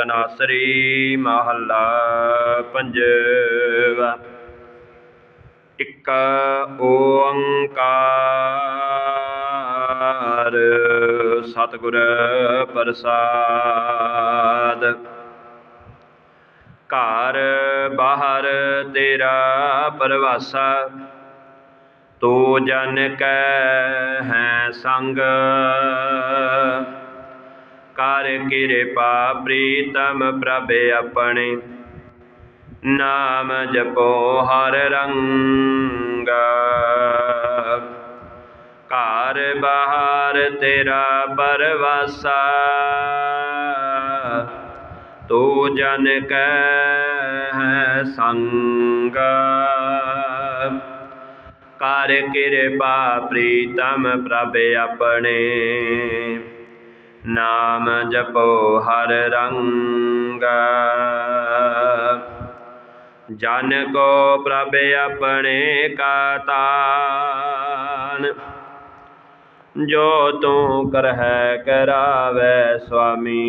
ਤਨਾਸਰੀ ਮਹੱਲਾ ਪੰਜਵਾ। ਇਕ ਓੰਕਾਰ ਸਤਿਗੁਰ ਪ੍ਰਸਾਦ। ਘਰ ਬਾਹਰ ਤੇਰਾ ਪਰਵਾਸਾ, ਤੋ ਜਨ ਕੈ ਹੈ ਸੰਗ। ਕਰ ਕਿਰਪਾ, ਪ੍ਰੀਤਮ ਪ੍ਰਭ ਆਪਣੇ। ਨਾਮ ਜਪੋ ਹਰ ਰੰਗ। ਘਰ ਬਾਹਰ ਤੇਰਾ ਪਰਵਾਸਾ। ਤੋ ਜਨ ਕੈ ਹੈ ਸੰਗ। ਕਰ ਕਿਰਪਾ, ਪ੍ਰੀਤਮ ਪ੍ਰਭ ਆਪਣੇ। ਨਾਮ ਜਪੋ ਹਰ ਰੰਗ। ਜਨ ਕੋ ਪ੍ਰਭ ਆਪਣੇ ਕਾ ਤਾਨ ਜੋ ਤੂੰ ਕਰਹਿ ਕਰਾਵੈ ਸੁਆਮੀ।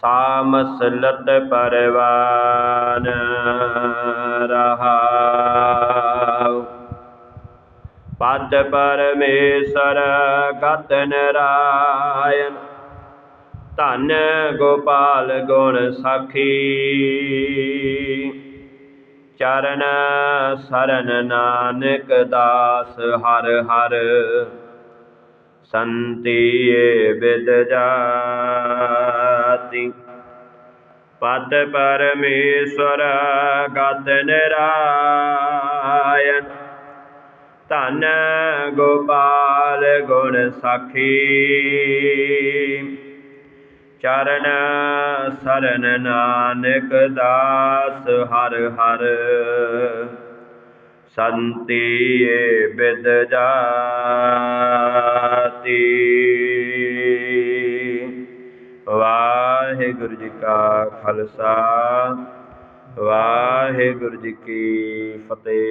ਸਾਮਸਲਤ ਪਰਵਾਨ ਰਹਾਉ ਪਦ ਪਰਮੇਸ਼ਰ ਗਤ ਨਰਾਇਣ ਧਨ ਗੋਪਾਲ ਗੁਣ ਸਾਖੀ। ਚਰਨ ਸਰਨ ਨਾਨਕ ਦਾਸ ਹਰ ਹਰ। ਸੰਤੀ ਬਿਦ ਜਾਤੀ। ਪਦ ਪਰਮੇਸ਼ਵਰ ਗਤ ਨਿਰਾਇਣ ਧਨ ਗੋਪਾਲ ਗੁਣ ਸਾਖੀ। ਚਰਨ ਸਰਨ ਨਾਨਕ ਦਾਸ ਹਰ ਹਰ। ਸੰਤੀ ਬਿਦ ਜਾਤੀ। ਵਾਹਿਗੁਰੂ ਜੀ ਕਾ ਖਾਲਸਾ। ਵਾਹਿਗੁਰੂ ਜੀ ਕੀ ਫਤਿਹ।